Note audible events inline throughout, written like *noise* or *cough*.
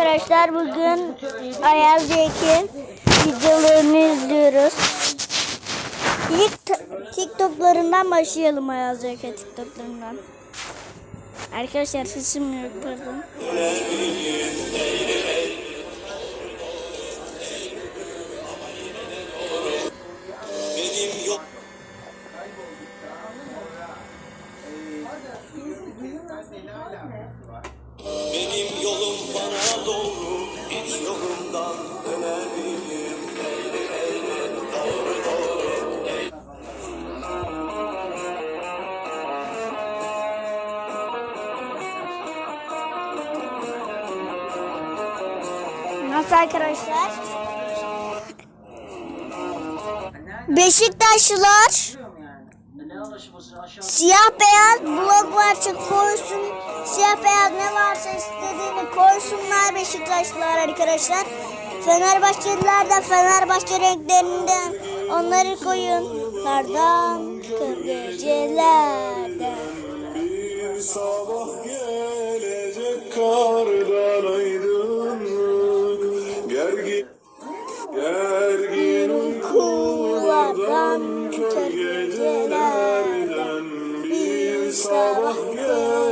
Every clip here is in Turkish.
arkadaşlar bugün Ayaz Cekin videolarını izliyoruz. İlk TikTok'larından başlayalım Ayaz Cekin TikTok'larından. Arkadaşlar sesim yok pardon. Nasıl arkadaşlar? Beşiktaşlılar siyah beyaz blok varsa koysun. Siyah beyaz ne varsa istediğini koysunlar Beşiktaşlılar arkadaşlar. Fenerbahçeliler de Fenerbahçe renklerinden onları koyun. Kardan kır uykulardan kör gecelerden Bir sabah gelecek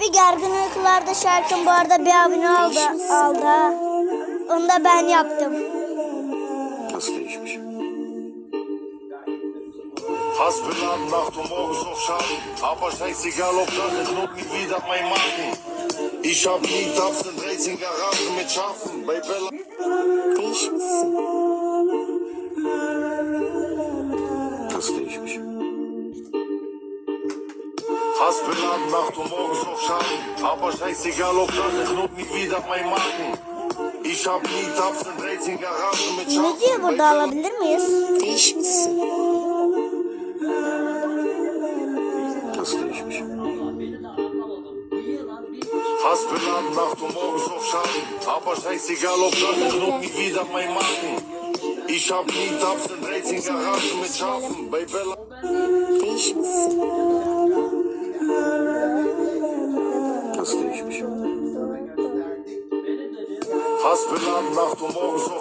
Abi gergin uykularda şarkım bu arada bir abone aldı. aldı. Onu da ben yaptım. Nasıl değişmiş? Hasbelad Nacht und morgens auf Schaden. Aber scheißegal, ob das ich noch nie wieder mein Magen. Ich hab nie Tabs in 13 Garagen mit Schafen. Bei Bella. Hasbelad Nacht und morgens auf Schaden. Aber scheißegal, ob das ich noch nie wieder mein Magen. Ich hab nie Tabs in 13 Garagen mit Schafen. Ne diyor burada alabilir miyiz? Nasıl değişmiş? Hasbelad Nacht und morgens auf Schaden. Aber scheißegal, ob das noch nie wieder mein Magen. Ich hab nie Tabs in 13 Garagen mit Schafen. Bei Bella. Nasıl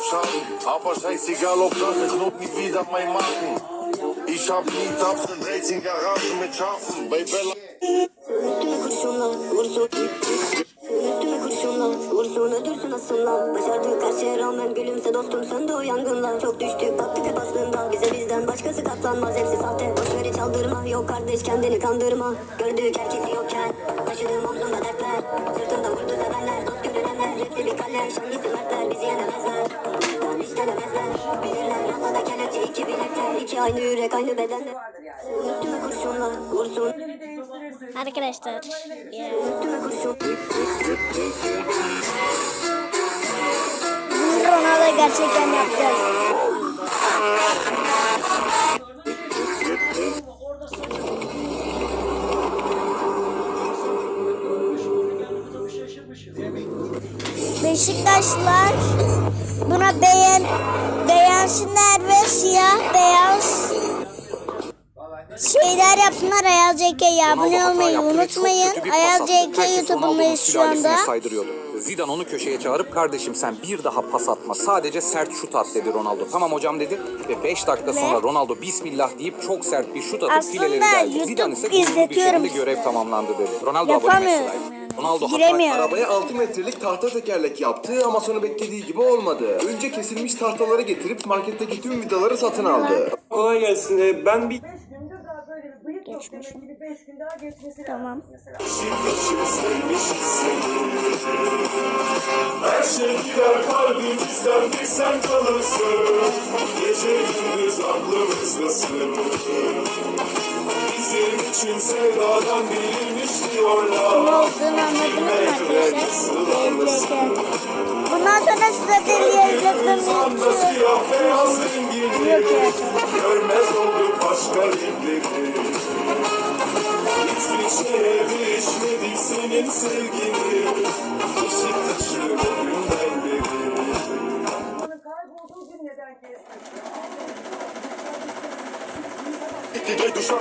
Schaden. Aber scheißegal, ob das ich noch nie wieder mein Magen. Ich hab nie Tabs in 13 Garagen mit Schafen. Bei Bella. Başardık her şeye rağmen gülümse dostum söndü o yangınlar Çok düştük battık hep aslında Bize bizden başkası katlanmaz hepsi sahte Boşver hiç aldırma yok kardeş kendini kandırma Gördük herkesi yokken Taşıdığım omzumda dertler Sırtımda vurdu sevenler Dost görünenler Hepsi bir kalem Şangisi mertler İki aynı yürek aynı bedende Üstüme kurşunla vursun Arkadaşlar. ya. Üstüme kurşun Bunu Ronaldo gerçekten yaptı. Beşiktaşlılar buna beğen beğensinler ve siyah beyaz şeyler yapsınlar Ayaz CK'ye abone olmayı unutmayın. Ayaz CK YouTube'undayız şu anda. Zidane onu köşeye çağırıp kardeşim sen bir daha pas atma. Sadece sert şut at dedi Ronaldo. Tamam hocam dedi ve 5 dakika sonra Ronaldo bismillah deyip çok sert bir şut atıp Aslında fileleri deldi. Zidane ise bir şekilde görev tamamlandı dedi. Ronaldo abone mesela. Ronaldo Giremiyorum. Arabaya 6 metrelik tahta tekerlek yaptı ama sonra beklediği gibi olmadı. Önce kesilmiş tahtaları getirip marketteki tüm vidaları satın aldı. Kolay gelsin. Ee, Ben bir Geçmiş. Bir beş gün daha geçmesi Tamam. Her şey gider kalbimizden bir sen kalırsın Gece gündüz aklımızdasın Bizim için sevdadan değilmiş diyorlar. Olduğunu anladınız mı arkadaşlar? Bundan sonra size deliye izletmemi Sanda siyah beyaz rengini yok. ya. Görmez olduk başka renkleri. Hiçbir şeye değişmedik senin sevgini. Işık taşı o günden beri kaybolduğu gün neden kesmedi? Gel duşa,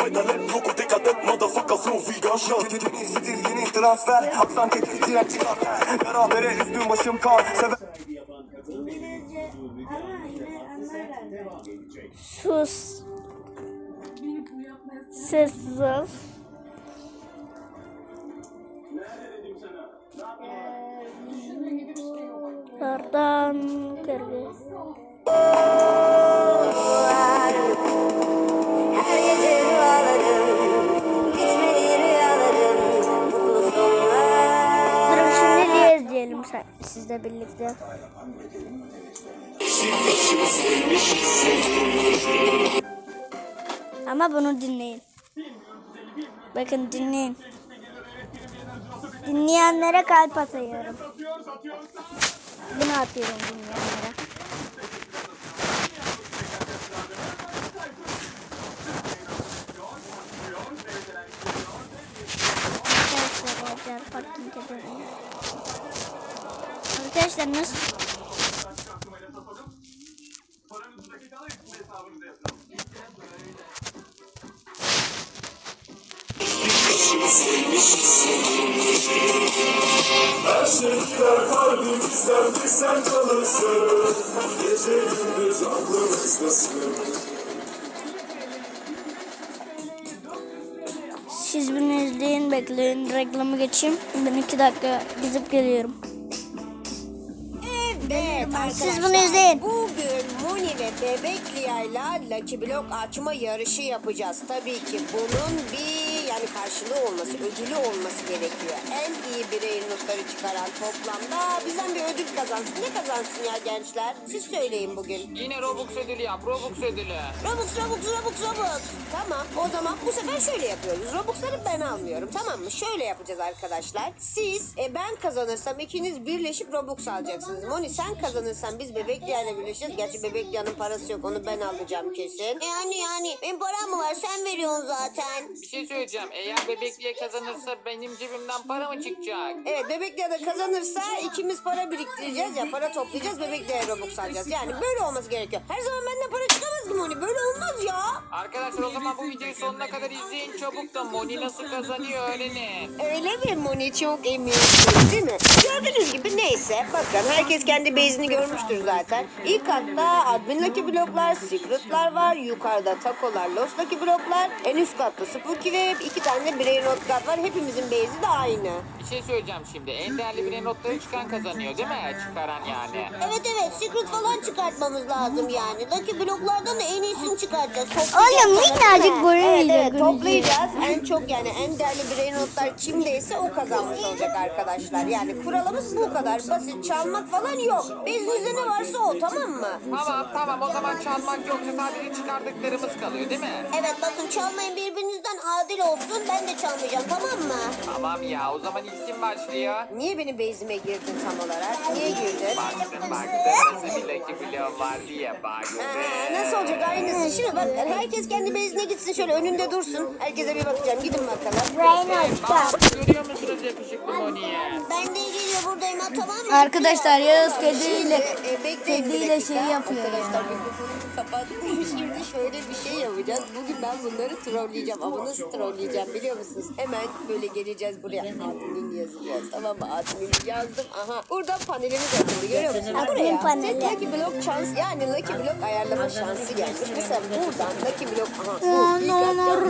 ben kurtuş medalet Logo dikkat motherfucker flow vegan shot Yeni yeni transfer Aksan ket, direnç çıkar Berabere üstüm başım kar Sever Sus. Sessiz. Oradan kırdı. Sizle birlikte. Ama bunu dinleyin. Bakın dinleyin. Dinleyenlere kalp atıyorum. Bunu atıyorum dinleyenlere. Arkadaşlar parking edelim. Arkadaşlar nasıl? Gider kalbimizden bir sen kalırsın Gece gündüz aklımızdasın Siz bunu izleyin bekleyin reklamı geçeyim. Ben iki dakika gidip geliyorum. Evet Siz bunu izleyin. Bugün Moni ve Bebek Liya'yla Lucky Block açma yarışı yapacağız. Tabii ki bunun bir yani karşılığı olması, ödülü olması gerekiyor. En iyi birey notları çıkaran toplamda bizden bir ödül kazansın. Ne kazansın ya gençler? Siz söyleyin bugün. Yine Robux ödülü yap, Robux ödülü. Robux, Robux, Robux, Robux. Tamam o zaman bu sefer şöyle yapıyoruz. Robux'ları ben almıyorum tamam mı? Şöyle yapacağız arkadaşlar. Siz e, ben kazanırsam ikiniz birleşip Robux alacaksınız. Moni sen kazanırsan biz Bebekliya ile birleşeceğiz. Gerçi Bebekliya'nın parası yok onu ben alacağım kesin. Yani yani benim param mı var sen veriyorsun zaten. Bir şey söyleyeceğim. Eğer bebekliğe kazanırsa benim cebimden para mı çıkacak? Evet Bebekliya da kazanırsa ikimiz para biriktireceğiz ya para toplayacağız Bebekliya Robux alacağız. Yani böyle olması gerekiyor. Her zaman benden para çıkamaz ki Moni böyle olmaz ya. Arkadaşlar o zaman bu videoyu sonuna kadar izleyin çabuk da Moni nasıl kazanıyor öğrenin. Öyle mi Moni çok eminsin değil mi? Gördüğünüz gibi neyse bakın herkes kendi base'ini görmüştür zaten. İlk katta admin lucky bloklar, secretlar var. Yukarıda takolar, lost lucky bloklar. En üst katta spooky ve iki tane birey not var. Hepimizin base'i de aynı. Bir şey söyleyeceğim şimdi. En değerli birey notları çıkan kazanıyor değil mi? Çıkaran yani. Evet evet secret falan çıkartmamız lazım yani. Lucky bloklardan da en iyisini çıkaracağız. Oğlum Toplayacağız minnacık sonra. böyle Evet evet görünüyor. toplayacağız. En çok yani en değerli birey notlar kimdeyse o kazanmış olacak arkadaşlar. Yani kuralımız bu kadar basit. Çalmak falan yok. Bezinizde ne varsa o tamam mı? Tamam tamam o zaman çalmak yoksa sadece çıkardıklarımız kalıyor değil mi? Evet bakın çalmayın birbirinizden adil olsun. Ben de çalmayacağım tamam mı? Tamam ya o zaman ilk kim başlıyor? Niye benim bezime girdin tam olarak? Niye girdin? Baktım baktım lucky block var diye baktım. Aa, nasıl olacak aynısı? Şimdi bak herkes kendi bezine gitsin şöyle önünde dursun. Herkese bir bakacağım. Gidin bakalım. Bak görüyor musunuz yakışıklı Moni'yi? Ben de geliyor buradayım? Arkadaşlar Yağız kediyle E, bir kediyle şey yapıyor Arkadaşlar ya. mikrofonu kapattım. Şimdi şöyle bir şey yapacağız. Bugün ben bunları trolleyeceğim. Ama nasıl trolleyeceğim biliyor musunuz? Hemen böyle geleceğiz buraya. Admin yazacağız. Tamam mı? Admin yazdım. Aha. Burada panelimiz açıldı. Görüyor musunuz? Buraya. paneli. Lucky Block şans. Yani Lucky Block ayarlama şansı gelmiş. Mesela buradan Lucky Block. Aha. Bu.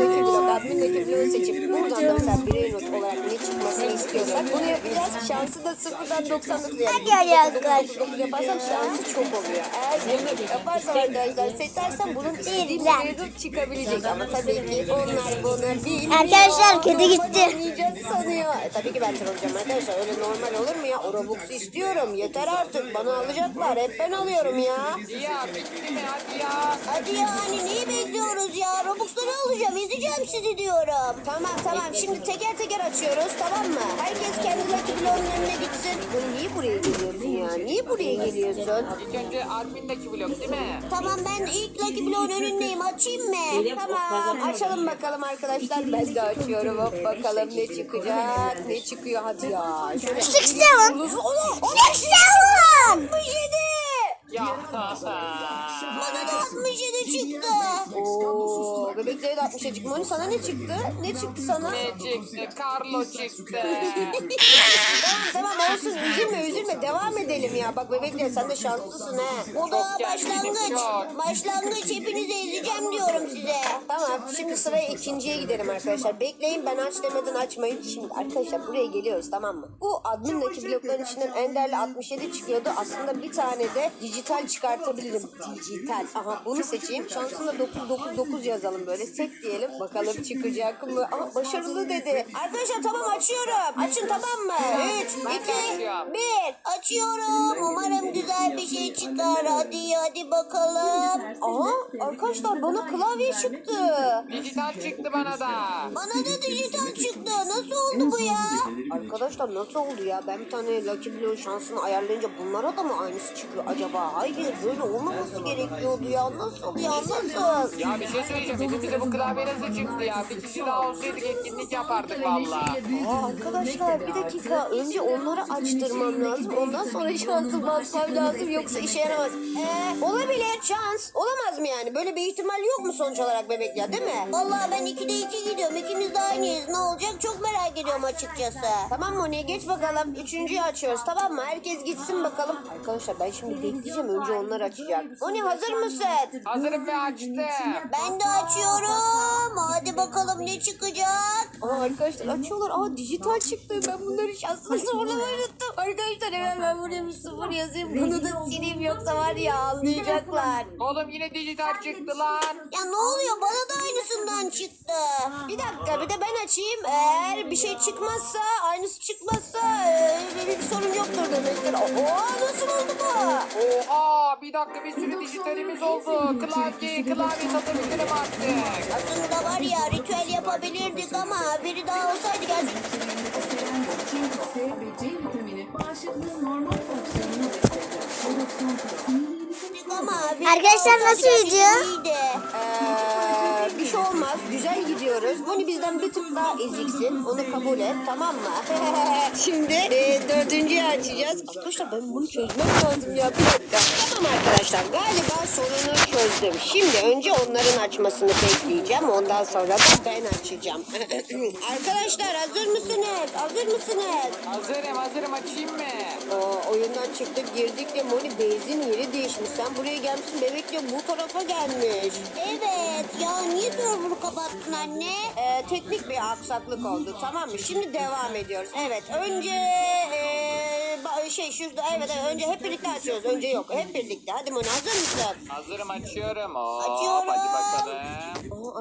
Lucky Block. Admin Lucky Block'u seçip buradan da mesela not olarak çıkmasını istiyorsak bunu yapacağız. Şansı da sıfırdan 99 yani. Hadi arkadaşlar. 99 yaparsam şansı çok oluyor. Eğer bunu yaparsam arkadaşlar seçersem bunun bir çıkabilecek. Ama tabii ki onlar bunu değil. Arkadaşlar, kedi gitti. E, tabii ki ben olacağım arkadaşlar. Öyle normal olur mu ya? O Robux'u istiyorum. Yeter artık. Bana alacaklar. Hep ben alıyorum ya. Ya hadi ya. Hadi yani neyi bekliyoruz ya? Robux'ları alacağım. İzleyeceğim sizi diyorum. Tamam tamam şimdi teker teker açıyoruz tamam mı? Herkes kendi Block'un önüne gitsin. Bu niye buraya geliyorsun ya? Niye buraya geliyorsun? İlk önce admindeki blok değil mi? Tamam ben ilk Lucky Block'un önündeyim. Açayım mı? Tamam açalım bakalım arkadaşlar. Ben de açıyorum hop bakalım ne çıkacak. Ne çıkıyor hadi ya. Şöyle Six seven. Onu Six seven. 67. Ya. Da 67 çıktı. Oo, bebeklere de 60'a çıktı. Moni sana ne çıktı? Ne çıktı sana? ne çıktı? Carlo çıktı. *laughs* Tamam tamam olsun üzülme üzülme devam edelim ya. Bak bebekler sen de şanslısın he. Bu da başlangıç. Başlangıç hepinizi ezeceğim diyorum size. Tamam şimdi sıraya ikinciye gidelim arkadaşlar. Bekleyin ben aç demeden açmayın. Şimdi arkadaşlar buraya geliyoruz tamam mı? Bu admindeki blokların içinden Ender'le 67 çıkıyordu. Aslında bir tane de dijital çıkartabilirim. Dijital. Aha bunu seçeyim. Şansına 999 yazalım böyle. Set diyelim. Bakalım çıkacak mı? Aha başarılı dedi. Arkadaşlar tamam açıyorum. Açın tamam mı? 3, Ben de 2, açıyorum. 1. Açıyorum. Umarım güzel bir şey çıkar. Hadi hadi bakalım. Aha arkadaşlar bana klavye çıktı. Dijital çıktı bana da. Bana da dijital çıktı. Nasıl oldu bu ya? Arkadaşlar nasıl oldu ya? Ben bir tane Lucky Blow şansını ayarlayınca bunlara da mı aynısı çıkıyor acaba? Hayır böyle olmaması gerekiyordu ya. Nasıl ya nasıl? Ya bir şey söyleyeceğim. Hepimize bu klavye nasıl çıktı ya? Bir kişi daha olsaydık etkinlik yapardık valla. Aa, arkadaşlar bir dakika önce onları açtırmam lazım. Ondan sonra şansı basmam lazım yoksa işe yaramaz. Ee, olabilir şans. Olamaz mı yani? Böyle bir ihtimal yok mu sonuç olarak bebekler değil mi? Vallahi ben 2'de 2 gidiyorum. İkimiz de aynıyız. Ne olacak çok merak ediyorum açıkçası. Tamam Moni geç bakalım. Üçüncüyü açıyoruz tamam mı? Herkes gitsin bakalım. Arkadaşlar ben şimdi bekleyeceğim. Önce onlar açacak. Moni hazır mısın? Hazırım ve açtım. Ben de açıyorum. Hadi bakalım ne çıkacak? Aa arkadaşlar açıyorlar. Aa dijital çıktı. Ben bunları şansını sorulamayı unuttum. Arkadaşlar hemen ben buraya bir sıfır yazayım. Bunu da sileyim yoksa var ya anlayacaklar. Oğlum yine dijital çıktı lan. Ya ne oluyor? Bana da aynısından çıktı. Bir dakika bir de ben açayım. Eğer bir şey çıkmazsa aynısı çıkmazsa e, bir sorun yoktur demektir. Aa nasıl oldu bu? Oha bir dakika bir sürü dijitalimiz oldu. Klavye, klavye satabilirim artık. Aslında var ya ritüel yapabilirdik ama biri daha olsaydı gerçekten. Arkadaşlar, nasıl iyiydi. Ee, bir şey olmaz. Güzel gidiyoruz. Bunu bizden bir tık daha eziksin. Onu kabul et. Tamam mı? *laughs* Şimdi e, dördüncüyü açacağız. Arkadaşlar ben bunu çözmem lazım ya. Bir dakika. Tamam arkadaşlar. Galiba sorunu çözdüm. Şimdi önce onların açmasını bekleyeceğim. Ondan sonra da ben açacağım. *clears throat* arkadaşlar hazır mısınız? Hazır mısınız? Hazırım hazırım açayım mı? Aa, oyundan çıktık girdik de Moni benzin yeri değişmiş. Sen buraya gelmişsin bebek de bu tarafa gelmiş. Evet ya niye server'ı kapattın anne? Ee, teknik bir aksaklık oldu tamam mı? Şimdi devam ediyoruz. Evet önce ee, ba- şey şurada evet, evet önce hep birlikte açıyoruz. Önce yok hep birlikte. Hadi Moni hazır mısın? Hazırım açıyorum. Hop, Açıyorum. Hadi bakalım.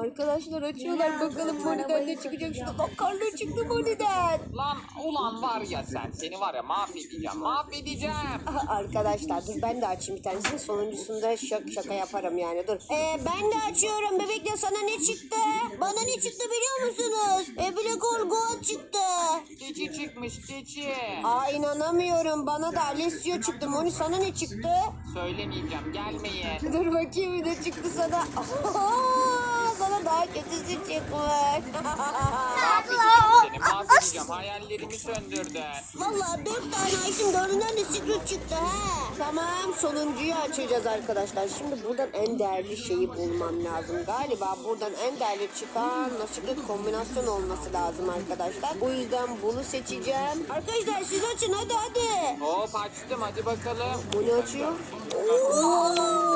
Arkadaşlar açıyorlar bakalım Moni'den ne çıkacak. Şurada bak Carlo çıktı Moni'den. Lan ulan var ya sen seni var ya mahvedeceğim mahvedeceğim. *laughs* Aha, Arkadaşlar dur ben de açayım bir tanesini. Sonuncusunda şak, şaka yaparım yani dur. Ee, ben de açıyorum. Bebekle sana ne çıktı? Bana ne çıktı biliyor musunuz? E, Black Hole Gold çıktı. Keçi çıkmış keçi. Aa inanamıyorum. Bana da Alessio çıktı. Moni sana ne çıktı? Söylemeyeceğim gelmeyin. Dur bakayım ne çıktı sana. *laughs* Daha kötüsü çıkmış. Seni mahvedeceğim. Hayallerimi söndürdün. Vallahi dört tane açtım dördünden de secret çıktı ha. tamam sonuncuyu açacağız arkadaşlar. Şimdi buradan en değerli şeyi bulmam lazım. Galiba buradan en değerli çıkan nasıl kombinasyon olması lazım arkadaşlar. O yüzden bunu seçeceğim. Arkadaşlar siz açın hadi hadi. Hop açtım hadi bakalım. Bunu açıyor. Oo!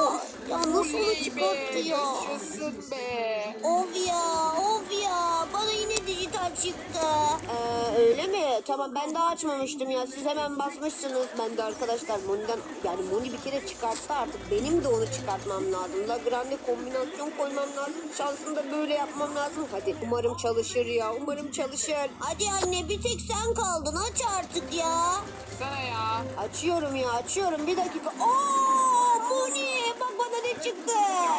Ya nasıl onu çıkarttı ya? yaşasın be. Of ya of ya bana yine dijital çıktı. Ee, öyle mi? Tamam ben daha açmamıştım ya. Siz hemen basmışsınız. Ben de arkadaşlar Moni'den yani Moni bir kere çıkarttı artık. Benim de onu çıkartmam lazım. La Grande kombinasyon koymam lazım. Şansını da böyle yapmam lazım. Hadi umarım çalışır ya. Umarım çalışır. Hadi anne bir tek sen kaldın aç artık ya. Sana ya. Açıyorum ya açıyorum. Bir dakika. Oo bana ne çıktı.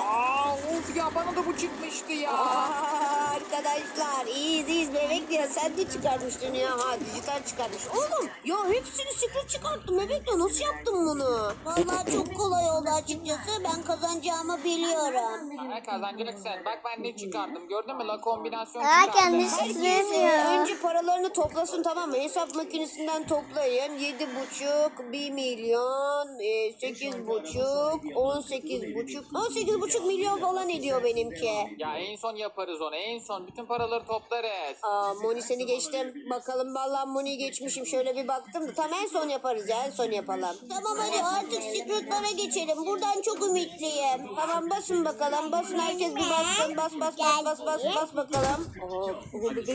Aa, of ya bana da bu çıkmıştı ya. Aa, arkadaşlar iyiyiz iyiyiz bebek diye sen de çıkartmıştın ya ha dijital çıkartmış. Oğlum ya hepsini secret çıkarttım bebek ya nasıl yaptın bunu? Vallahi çok kolay oldu açıkçası. Ben kazanacağımı biliyorum. Bana kazanacaksın. Bak ben ne çıkardım. Gördün mü? La kombinasyon Ha, çıkardım. kendisi- Herkes önce paralarını toplasın tamam mı? Hesap makinesinden toplayın. Yedi buçuk, bir milyon, e, sekiz buçuk, on sekiz buçuk, on sekiz buçuk milyon falan ediyor benimki. Ya en son yaparız onu. En son bütün paraları toplarız. Aa, Moni seni geçtim. Bakalım vallahi Moni'yi geçmişim. Şöyle bir baktım da tam en son yaparız ya. En son yapalım. Tamam hadi artık secretlara geçelim. Buradan çok ümitliyim. Tamam basın bakalım. Basın herkes bir bassın. Bas bas bas bas bas bas bakalım. Aa, bu bebek.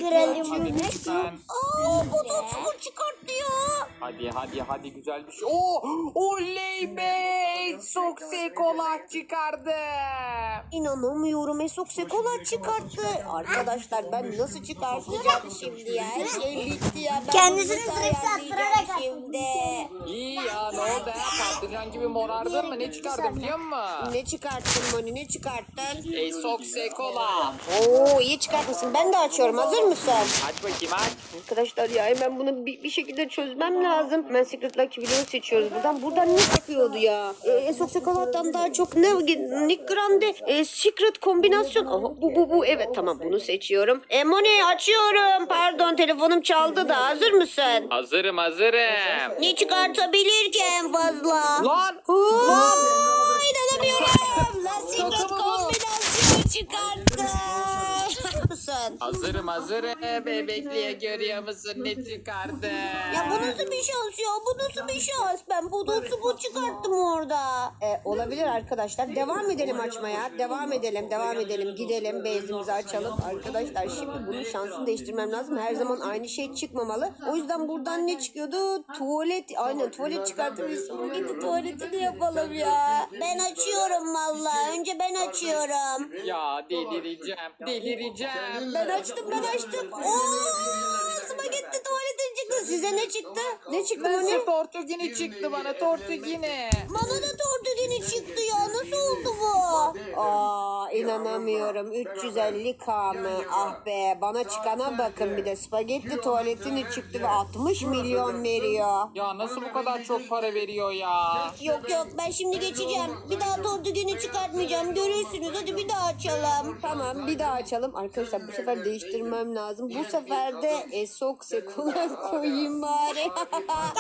Aa, bu da çıkarttı ya. Hadi hadi hadi güzel bir şey. Oo, oley be! Sokse kola çıkardı. İnanamıyorum. Esok Sekola çıkarttı. Arkadaşlar ben nasıl çıkartacağım şimdi ya? Her şey bitti ya. Ben Kendisini bunu ayarlayacağım attırarak şimdi. İyi ya ne oldu ha? Patlıcan gibi morardın mı? Ne çıkardı biliyor musun? Ne çıkarttın Moni? Ne çıkarttın? Ey sokse kola. Oo iyi çıkartmışsın. Ben de açıyorum. Hazır mısın? Aç bakayım aç. Arkadaşlar ya hemen bunu bir, bir şekilde çözmem lazım. Ben Secret Lucky Blue'u seçiyoruz buradan. Buradan ne çıkıyordu ya? Ee, Esok Sekolat'tan daha çok ne? Nick Grande e, Secret kombinasyon. Aha, bu bu bu. Evet tamam bunu seçiyorum. E, Moni açıyorum. Pardon telefonum çaldı da. Hazır mısın? Hazırım hazırım. Ne çıkartabilir ki en fazla? Lan! Oo, inanamıyorum. La Secret kombinasyon çıkarttı. Mısın? Hazırım hazırım. Bebekliğe görüyor musun ne çıkardı? Ya bu nasıl bir şans ya? Bu nasıl bir şans? Ben bu nasıl bu çıkarttım orada. E, olabilir arkadaşlar. Devam edelim açmaya. Devam edelim, devam edelim. Gidelim, bezimizi açalım. Arkadaşlar şimdi bunun şansını değiştirmem lazım. Her zaman aynı şey çıkmamalı. O yüzden buradan ne çıkıyordu? Tuvalet. Aynen tuvalet çıkartırız. Gidip tuvaletini yapalım ya. Ben açıyorum vallahi. Önce ben açıyorum. Ya delireceğim delireceğim. Ben açtım, ben açtım. Oo, spagetti tuvaletin çıktı. Size ne çıktı? Ne çıktı Ben Moni? tortugini çıktı bana tortugini. Bana da tortugini çıktı ya. Nasıl oldu bu? Aa inanamıyorum. 350 k mı? Ah be bana çıkana bakın bir de spagetti tuvaletini çıktı ve 60 milyon veriyor. Ya nasıl bu kadar çok para veriyor ya? Yok yok ben şimdi geçeceğim. Bir daha tortugini çıkartmayacağım. Görürsünüz. Hadi bir daha açalım. Tamam bir daha açalım. Arkadaşlar bu sefer değiştirmem lazım. Bu sefer de esok sekular *laughs* koyayım bari.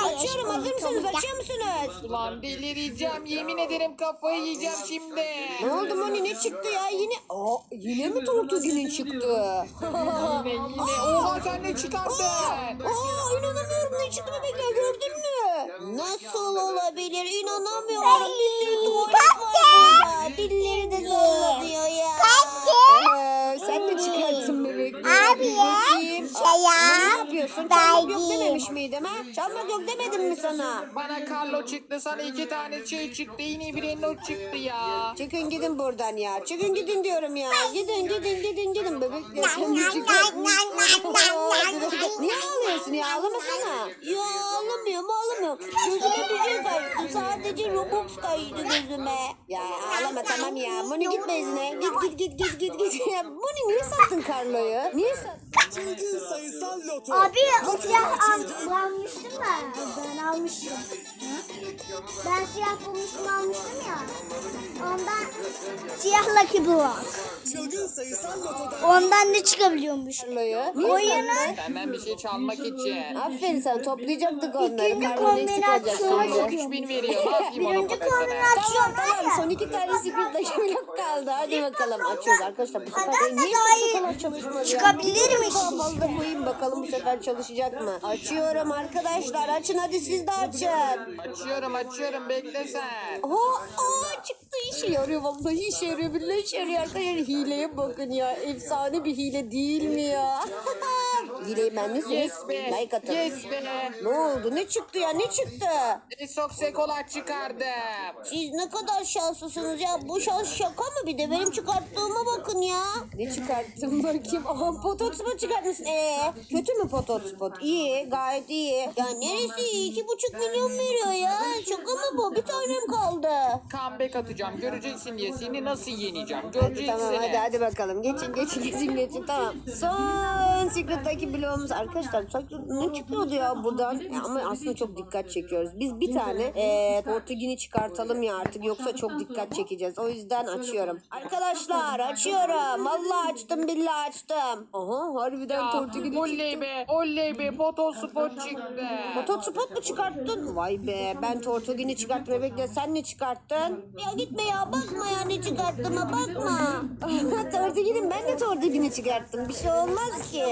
Açıyorum hazır mısınız? Açıyor musunuz? Ulan delireceğim yemin ederim kafayı yiyeceğim şimdi. Ne oldu Moni ne çıktı ya yine? Aa, yine mi tortuginin çıktı? Yine yine. Oha sen ne çıkardın? Aa inanamıyorum ne çıktı bebekler gördün mü? Nasıl olabilir? İnanamıyorum. Bir sürü tuvalet var burada. Dilleri de sallanıyor ya. Ee, sen de çıkarttın bebekler. Abi Bakayım. Yapıyorsun? Çalmak yok dememiş miydim ha? Çalmak yok demedim mi sana? Bana Carlo çıktı sana iki tane şey çıktı yine bir not çıktı ya. Çıkın gidin buradan ya. Çıkın gidin diyorum ya. Gidin gidin gidin gidin bebekler. Sen de çıkın. Niye ağlıyorsun ya? Ağlamasana. Ya ağlamıyorum ağlamıyorum. Gözüme bir şey kaçtı. Sadece Robux kaçtı gözüme. Ya ağlama tamam ya. Moni git bezine. Git git git git git git. *laughs* Ya Moni niye sattın Carlo'yu? Niye sattın? Çılgın sayısal loto. Abi o siyah al, almıştım ben. Ben almıştım. Ben siyah bulmuştum almıştım ya. Ondan siyah Lucky Block. Çılgın sayısal lotoda Ondan ne çıkabiliyormuş? Carlo'yu? Niye Oyunu sattın? Senden bir şey çalmak için. Aferin sana toplayacaktık onları. İkinci eksik olacak şimdi. 3000 veriyor ne yapayım onu birinci kadar sana? kombinasyon Tamam var ya. son iki tane secret blok kaldı. Hadi bakalım açıyoruz arkadaşlar. Bu sefer de Adam da niye daha iyi bu kadar çalışmadı ya? çıkabilirmiş. Bakalım bu sefer çalışacak mı? Açıyorum arkadaşlar. Açın hadi siz de açın. Açıyorum açıyorum bekle sen. Aa, aa çıktı işe yarıyor vallahi işe yarıyor billahi işe yarıyor arkadaşlar hileye bakın ya efsane bir hile değil mi ya *laughs* Hileyi bendesiniz. Yes be. Like atın. Yes be. Ne oldu? Ne çıktı ya? Ne çıktı? Soksekola çıkardım. Siz ne kadar şanslısınız ya. Bu şans şaka mı? Bir de benim çıkarttığıma bakın ya. Ne çıkarttım bakayım. Aha pototspot çıkartmışsın. Ee, kötü mü pototspot? İyi. Gayet iyi. Ya neresi iyi? İki buçuk milyon veriyor ya. Şaka mı bu? Bir tanem kaldı. Comeback atacağım. Göreceksin diye seni nasıl yeneceğim. Göreceksin. Tamam hadi hadi bakalım. Geçin geçin geçin geçin tamam. Son Secret'taki bloğumuz arkadaşlar Secret ne çıkıyordu ya buradan? Ama aslında çok dikkat çekiyoruz. Biz bir tane eee Portugini çıkartalım ya artık yoksa çok dikkat çekeceğiz. O yüzden açıyorum. Arkadaşlar açıyorum. Vallahi açtım billahi açtım. Aha harbiden Portugini çıktı. Oley be. Oley be. Potospot çıktı. Mototspot mu çıkarttın? Vay be ben Tortugini çıkarttım bebekle sen ne çıkarttın? Ya gitme ya bakma ya ne çıkarttığıma bakma. *laughs* Tortugini ben de Tortugini çıkarttım bir şey olmaz ki.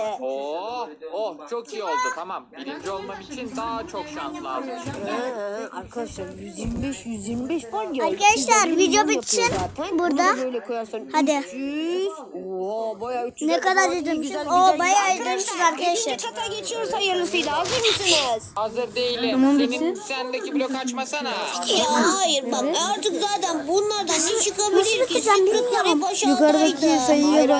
Oh, oh çok iyi oldu tamam. Birinci olmam için daha çok şans lazım şimdi. Ha, arkadaşlar 125 125 var ya. Arkadaşlar, 250 video milyon bitsin. yapıyor zaten. Burada. Bunu da böyle koyarsan Hadi. 300. Oo bayağı 300. Ne kadar Oo, güzel. bayağı ödemişiz arkadaşlar. ikinci kata geçiyoruz hayırlısıyla. Hazır mısınız? Hazır değilim. Senin sendeki blok açmasana. Ya hayır bak artık zaten bunlardan ne çıkabilir ki? aşağıdaydı. Yukarıdaki sayıya Hayır, bak.